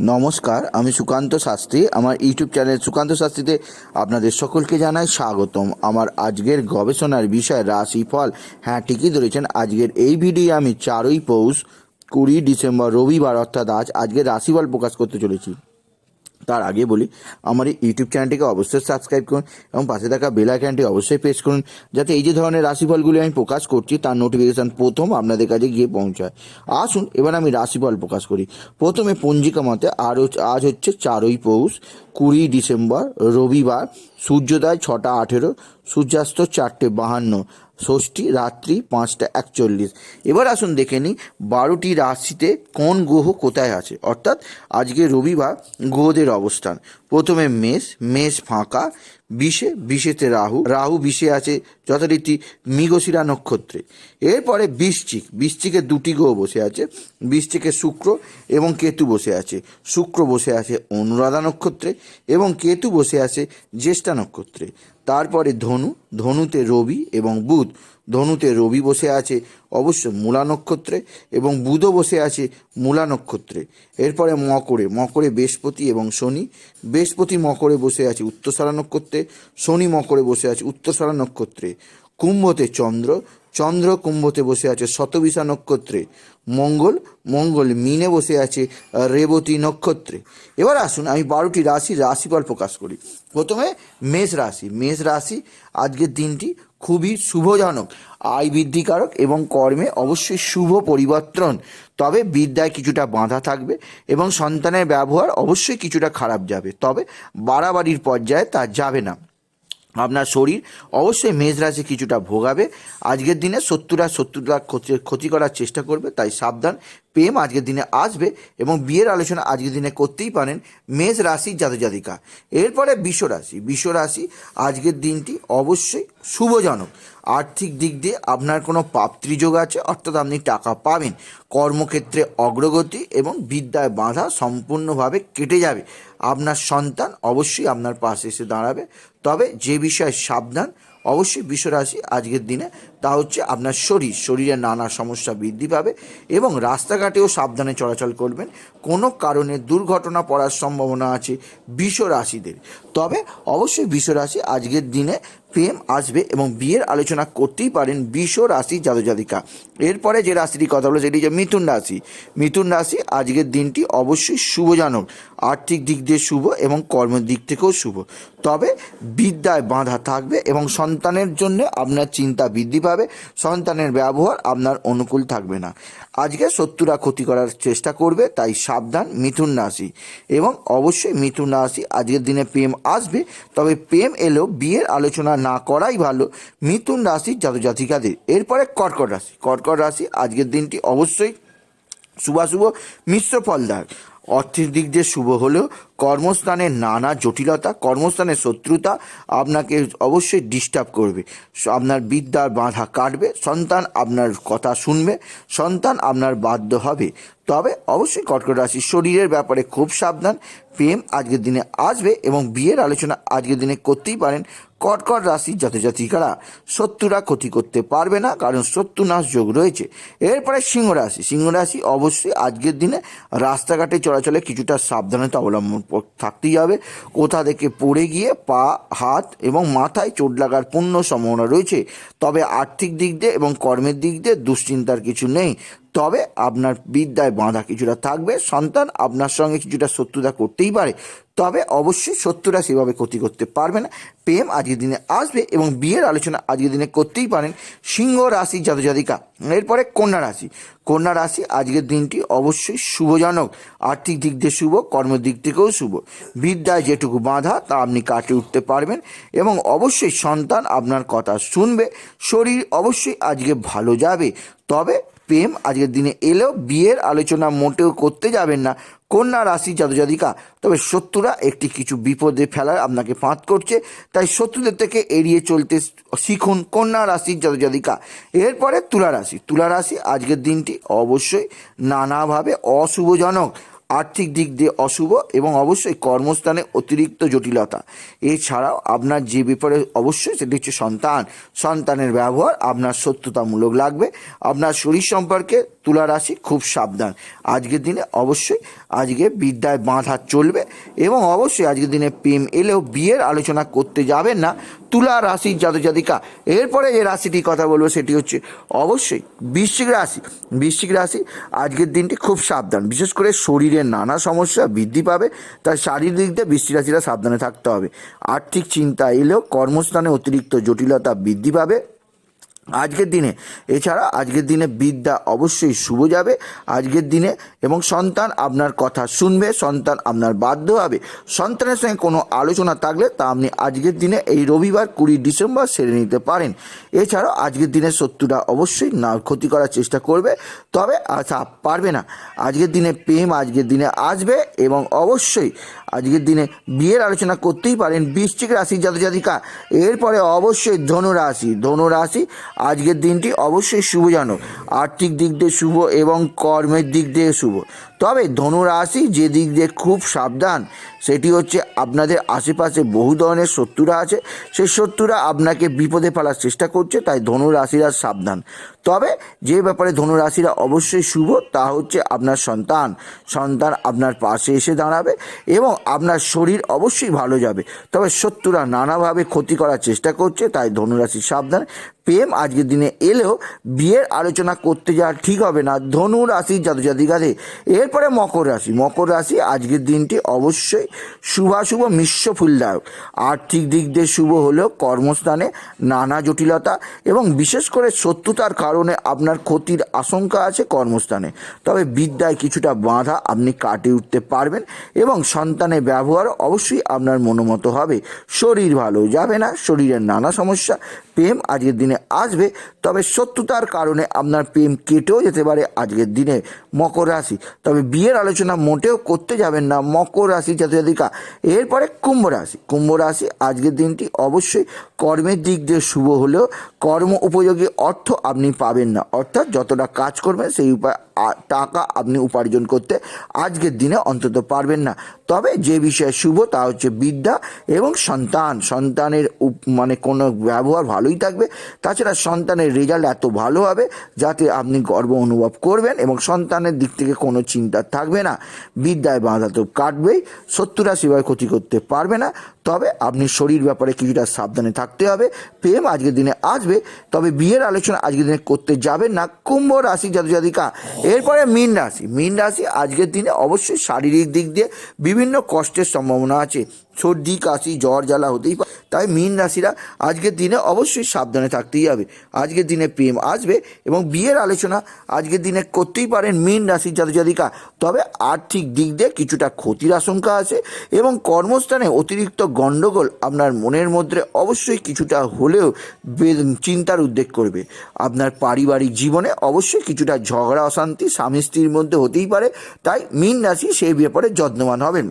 নমস্কার, আমি সুকান্ত শাস্ত্রী। আমার ইউটিউব চ্যানেল সুকান্ত শাস্ত্রীতে আপনাদের সকলকে জানাই স্বাগতম। আমার আজকের গবেষণার বিষয় রাশিফল। হ্যাঁ ঠিকই ধরেছেন, আজকের এই ভিডিও আমি চারই পৌষ, কুড়ি ডিসেম্বর, রবিবার, অর্থাৎ আজ আজকের রাশিফল প্রকাশ করতে চলেছি। তার আগে বলি, আমার এই ইউটিউব চ্যানেলটিকে অবশ্যই সাবস্ক্রাইব করুন এবং পাশে থাকা বেল আইকনটি অবশ্যই প্রেস করুন, যাতে এই যে ধরনের রাশিফলগুলি আমি প্রকাশ করছি, তার নোটিফিকেশান প্রথম আপনাদের কাছে গিয়ে পৌঁছায়। আসুন, এবার আমি রাশিফল প্রকাশ করি। প্রথমে পঞ্জিকা মতে, আর আজ হচ্ছে চারই পৌষ, কুড়ি ডিসেম্বর, রবিবার, সূর্যোদয় ছটা আঠেরো, সূর্যাস্ত চারটে বাহান্ন। ষষ্ঠী রাত্রি পাঁচটা একচল্লিশ। এবার আসুন দেখে নিই বারোটি রাশিতে কোন গ্রহ কোথায় আছে। অর্থাৎ আজকে রবিবার গ্রহদের অবস্থান। প্রথমে মেষ মেষ ফাঁকা বিশে বিশেতে রাহু রাহু বিষে আছে যথারীতি মৃগশিরা নক্ষত্রে। এরপরে বৃশ্চিক, বৃশ্চিকে দুটি গ্রহ বসে আছে, বৃশ্চিকে শুক্র এবং কেতু বসে আছে। শুক্র বসে আছে অনুরাধা নক্ষত্রে এবং কেতু বসে আছে জ্যেষ্ঠা নক্ষত্রে। তারপরে ধনু, ধনুতে রবি এবং বুধ। ধনুতে রবি বসে আছে অবশ্য মূলা নক্ষত্রে এবং বুধও বসে আছে মূলা নক্ষত্রে। এরপরে মকরে মকরে বৃহস্পতি এবং শনি। বৃহস্পতি মকরে বসে আছে উত্তরসারা নক্ষত্রে, শনি মকরে বসে আছে উত্তরসারা নক্ষত্রে। কুম্ভতে চন্দ্র চন্দ্র কুম্ভতে বসে আছে শতবিশা নক্ষত্রে, মঙ্গল মঙ্গল মিনে বসে আছে রেবতী নক্ষত্রে। এবার আসুন, আমি বারোটি রাশি, রাশিফল প্রকাশ করি। প্রথমে মেষ রাশি। মেষ রাশি আজকের দিনটি খুবই শুভজনক, আয় বৃদ্ধিকারক এবং কর্মে অবশ্যই শুভ পরিবর্তন। তবে বিদ্যায় কিছুটা বাধা থাকবে এবং সন্তানের ব্যবহার অবশ্যই কিছুটা খারাপ যাবে। তবে বাড়াবাড়ির পর্যায়ে তা যাবে না। আপনার শরীর অবশ্যই মেষ রাশি কিছুটা ভোগাবে। আজকের দিনে শত্রুরা শত্রুরা ক্ষতি ক্ষতি করার চেষ্টা করবে, তাই সাবধান। প্রেম আজকের দিনে আসবে এবং বিয়ের আলোচনা আজকের দিনে করতেই পারেন মেষ রাশি জাতক জাতিকা এরপরে বিশ্ব রাশি। আজকের দিনটি অবশ্যই শুভজনক। আর্থিক দিক দিয়ে আপনার কোনো প্রাপ্তিযোগ আছে, অর্থাৎ আপনি টাকা পাবেন। কর্মক্ষেত্রে অগ্রগতি এবং বিদ্যায় বাধা সম্পূর্ণভাবে কেটে যাবে। আপনার সন্তান অবশ্যই আপনার পাশে এসে দাঁড়াবে। তবে যে বিষয়ে সাবধান, অবশ্যই বিশ্বরাশি আজকের দিনে তা হচ্ছে আপনার শরীর। শরীরে নানা সমস্যা বৃদ্ধি পাবে এবং রাস্তাঘাটেও সাবধানে চলাচল করবেন। কোনো কারণে দুর্ঘটনা পড়ার সম্ভাবনা আছে বিষ রাশিদের। তবে অবশ্যই বিষ রাশি আজকের দিনে প্রেম আসবে এবং বিয়ের আলোচনা করতেই পারেন বিষ রাশি জাতজাতিকা। এরপরে যে রাশিটির কথা বলে সেটি হচ্ছে মিথুন রাশি। মিথুন রাশি আজকের দিনটি অবশ্যই শুভজনক। আর্থিক দিক দিয়ে শুভ এবং কর্মের দিক থেকেও শুভ। তবে বিদ্যায় বাঁধা থাকবে এবং সন্তানের জন্য আপনার চিন্তা বৃদ্ধি পাবে। সন্তানের ব্যবহার আপনার অনুকূল থাকবে না। আজকে শত্রুরা ক্ষতি করার চেষ্টা করবে, তাই সাবধান, মিথুন রাশি। এবং অবশ্যই মিথুন রাশি, আজকের দিনে প্রেম আসবে, তবে প্রেম এলেও বিয়ের আলোচনা না করাই ভালো মিথুন রাশির জাতজাতিকাদের। এরপরে কর্কট রাশি। কর্কট রাশি, আজকের দিনটি অবশ্যই শুভাশুভ মিশ্র ফলদার অর্থের দিক দিয়ে শুভ হলেও কর্মস্থানের নানা জটিলতা কর্মস্থানের শত্রুতা আপনাকে অবশ্যই ডিস্টার্ব করবে। আপনার বিদ্যার বাধা কাটবে, সন্তান আপনার কথা শুনবে, সন্তান আপনার বাধ্য হবে। তবে অবশ্যই কর্কট রাশি শরীরের ব্যাপারে খুব সাবধান। প্রেম আজকের দিনে আসবে এবং বিয়ের আলোচনা আজকের দিনে করতেই পারেন কর্কট রাশির জাতজাতিকারা। শত্রুরা ক্ষতি করতে পারবে না, কারণ শত্রুনাশ যোগ রয়েছে। এরপরে সিংহ রাশি সিংহ রাশি অবশ্যই আজকের দিনে রাস্তাঘাটে চলাচলে কিছুটা সাবধানতা অবলম্বন থাকতেই হবে। কোথা থেকে পড়ে গিয়ে পা, হাত এবং মাথায় চোট লাগার পূর্ণ সম্ভাবনা রয়েছে। তবে আর্থিক দিক দিয়ে এবং কর্মের দিক দিয়ে দুশ্চিন্তার কিছু নেই। তবে আপনার বিদ্যায় বাঁধা কিছুটা থাকবে, সন্তান আপনার সঙ্গে কিছুটা শত্রুতা করতেই পারে। তবে অবশ্যই শত্রুরা সেভাবে ক্ষতি করতে পারবে না। প্রেম আজকের দিনে আসবে এবং বিয়ের আলোচনা আজকের দিনে করতেই পারেন সিংহ রাশি জাতজাতিকা। এরপরে কন্যা রাশি। কন্যা রাশি আজকের দিনটি অবশ্যই শুভজনক। আর্থিক দিক দিয়ে শুভ কর্মের দিক থেকেও শুভ। বিদ্যায় যেটুকু বাঁধা তা আপনি কাটিয়ে উঠতে পারবেন এবং অবশ্যই সন্তান আপনার কথা শুনবে। শরীর অবশ্যই আজকে ভালো যাবে। তবে প্রেম আজকের দিনে এলেও বিয়ের আলোচনা মোটেও করতে যাবেন না। কন্যা রাশি জাতজাতিকা। তবে শত্রুরা একটি কিছু বিপদে ফেলার আপনাকে ফাঁদ করছে। তাই শত্রুদের থেকে এড়িয়ে চলতে শিখুন কন্যা রাশির জাতজাতিকা। এরপরে তুলা রাশি। তুলা রাশি আজকের দিনটি অবশ্যই নানাভাবে অশুভজনক। আর্থিক দিক দিয়ে অশুভ এবং অবশ্যই কর্মস্থানে অতিরিক্ত জটিলতা। এছাড়াও আপনার যে ব্যাপারে অবশ্যই সেটি হচ্ছে সন্তান। সন্তানের ব্যবহার আপনার সত্যতামূলক লাগবে। আপনার শরীর সম্পর্কে তুলা রাশি খুব সাবধান। আজকের দিনে অবশ্যই আজকে বিদ্যায় বাঁধা চলবে এবং অবশ্যই আজকের দিনে প্রেম এলেও বিয়ের আলোচনা করতে যাবেন না। তুলা রাশির জাতক জাতিকা এরপরে যে রাশিটি কথা বলব সেটি হচ্ছে অবশ্যই বৃশ্চিক রাশি। বৃশ্চিক রাশি আজকের দিনটি খুব সাবধান, বিশেষ করে শরীরের নানা সমস্যা বৃদ্ধি পাবে, তাই শারীরিক দিক দিয়ে বৃষ্টি রাশিরা সাবধানে থাকতে হবে। আর্থিক চিন্তা এলেও কর্মস্থানে অতিরিক্ত জটিলতা বৃদ্ধি পাবে। আজকের দিনে। এছাড়া আজকের দিনে বিদ্যা অবশ্যই শুভ যাবে। আজকের দিনে এবং সন্তান আপনার কথা শুনবে, সন্তান আপনার বাধ্য হবে। সন্তানের সঙ্গে কোনো আলোচনা থাকলে তা আপনি আজকের দিনে এই রবিবার কুড়ি ডিসেম্বর সেরে নিতে পারেন। এছাড়াও আজকের দিনে শত্রুরা অবশ্যই না ক্ষতি করার চেষ্টা করবে, তবে আশা পারবে না। আজকের দিনে প্রেম আজকের দিনে আসবে এবং অবশ্যই আজকের দিনে বিয়ের আলোচনা করতেই পারেন বৃশ্চিক রাশি জাতক জাতিকা এরপরে অবশ্যই ধনু রাশি ধনু রাশি আজকের দিনটি অবশ্যই শুভজনক আর্থিক দিক দিয়ে শুভ এবং কর্মের দিক দিয়ে শুভ। তবে ধনু রাশি যে দিক দিয়ে খুব সাবধান, সেটি হচ্ছে আপনাদের আশেপাশে বহু ধরনের শত্রুরা আছে। সেই শত্রুরা আপনাকে বিপদে ফেলার চেষ্টা করছে, তাই ধনু রাশিরা সাবধান। তবে যে ব্যাপারে ধনু রাশিরা অবশ্যই শুভ, তা হচ্ছে আপনার সন্তান। সন্তান আপনার পাশে এসে দাঁড়াবে এবং আপনার শরীর অবশ্যই ভালো যাবে। তবে শত্রুরা নানাভাবে ক্ষতি করার চেষ্টা করছে, তাই ধনুরাশি সাবধান। প্রেম আজকের দিনে এলেও বিয়ের আলোচনা করতে যাওয়া ঠিক হবে না। ধনু রাশির জাতক জাতিকাদের এরপরে মকর রাশি। মকর রাশি আজকের দিনটি অবশ্যই শুভাশুভ মিশ্র, ফুলদায়ক। আর্থিক দিক দিয়ে শুভ হলেও কর্মস্থানে নানা জটিলতা এবং বিশেষ করে শত্রুতার কারণে আপনার ক্ষতির আশঙ্কা আছে কর্মস্থানে। তবে বিদ্যায় কিছুটা বাধা আপনি কাটিয়ে উঠতে পারবেন এবং সন্তানের ব্যবহার অবশ্যই আপনার মনোমতো হবে। শরীর ভালো যাবে না, শরীরের নানা সমস্যা, প্রেম আজকের দিনে আসবে, তবে শত্রুতার কারণে আপনার প্রেম কেটেও যেতে পারে আজকের দিনে মকর রাশি। তবে বিয়ের আলোচনা মোটেও করতে যাবেন না। মকর রাশি জাতিকা এরপরে কুম্ভ রাশি। কুম্ভ রাশি আজকের দিনটি অবশ্যই কর্মের দিক দিয়ে শুভ হলেও কর্ম উপযোগী অর্থ আপনি পাবেন না। অর্থাৎ যতটা কাজ করবেন, সেই উপায় টাকা আপনি উপার্জন করতে আজকের দিনে অন্তত পারবেন না। তবে যে বিষয়ে শুভ তা হচ্ছে বিদ্যা এবং সন্তান। সন্তানের মানে কোনো ব্যবহার ভালোই থাকবে। তাছাড়া সন্তানের রেজাল্ট এত ভালো হবে যাতে আপনি গর্ব অনুভব করবেন এবং সন্তানের দিক থেকে কোনো চিন্তা থাকবে না। বিদ্যায় বাধা তো কাটবেই, শত্রুরা সেভাবে ক্ষতি করতে পারবে না। তবে আপনি শরীর ব্যাপারে কিছুটা সাবধানে থাকতে হবে। প্রেম আজকের দিনে আসবে, তবে বিয়ের আলোচনা আজকের দিনে করতে যাবেন না। কুম্ভ রাশি জাতক জাতিকা এরপরে মীন রাশি। মীন রাশি আজকের দিনে অবশ্যই শারীরিক দিক দিয়ে বিভিন্ন কষ্টের সম্ভাবনা আছে। সর্দি, কাশি, জ্বর, জ্বালা হতেই পারে। তাই মীন রাশিরা আজকের দিনে অবশ্যই সাবধানে থাকতেই হবে। আজকের দিনে প্রেম আসবে এবং বিয়ের আলোচনা আজকের দিনে করতেই পারেন মীন রাশির জাতক জাতিকা তবে আর্থিক দিক দিয়ে কিছুটা ক্ষতির আশঙ্কা আছে এবং কর্মস্থানে অতিরিক্ত গণ্ডগোল আপনার মনের মধ্যে অবশ্যই কিছুটা হলেও চিন্তার উদ্বেগ করবে। আপনার পারিবারিক জীবনে অবশ্যই কিছুটা ঝগড়া, অশান্তি স্বামী স্ত্রীর মধ্যে হতেই পারে। তাই মীন রাশি সেই ব্যাপারে যত্নবান হবেন।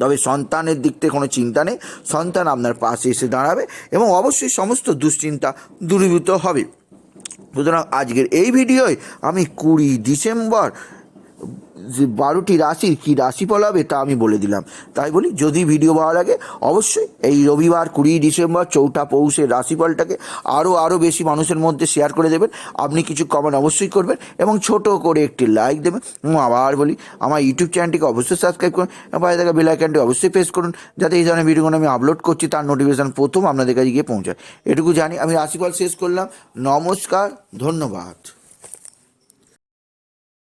তবে সন্তানের দিক থেকে কোনো চিন্তা নেই। সন্তান আপনার পাশে এসে দাঁড়াবে এবং অবশ্যই সমস্ত দুশ্চিন্তা দূরীভূত হবে। সুতরাং আজকের এই ভিডিওয় আমি কুড়ি ডিসেম্বর যে বারোটি রাশির কী রাশিফল হবে তা আমি বলে দিলাম। তাই বলি, যদি ভিডিও ভালো লাগে, অবশ্যই এই রবিবার কুড়ি ডিসেম্বর চৌঠা পৌষের রাশিফলটাকে আরও আরও বেশি মানুষের মধ্যে শেয়ার করে দেবেন। আপনি কিছু কমেন্ট অবশ্যই করবেন এবং ছোট করে একটি লাইক দেবেন। আবার বলি, আমার ইউটিউব চ্যানেলটিকে অবশ্যই সাবস্ক্রাইব করুন বাইরে থাকা বেল আইকনটি অবশ্যই প্রেস করুন, যাতে এই ধরনের ভিডিওগুলো আমি আপলোড করছি, তার নোটিফিকেশান প্রথম আপনাদের কাছে গিয়ে পৌঁছায়। এটুকু জানি, আমি রাশিফল শেষ করলাম। নমস্কার, ধন্যবাদ।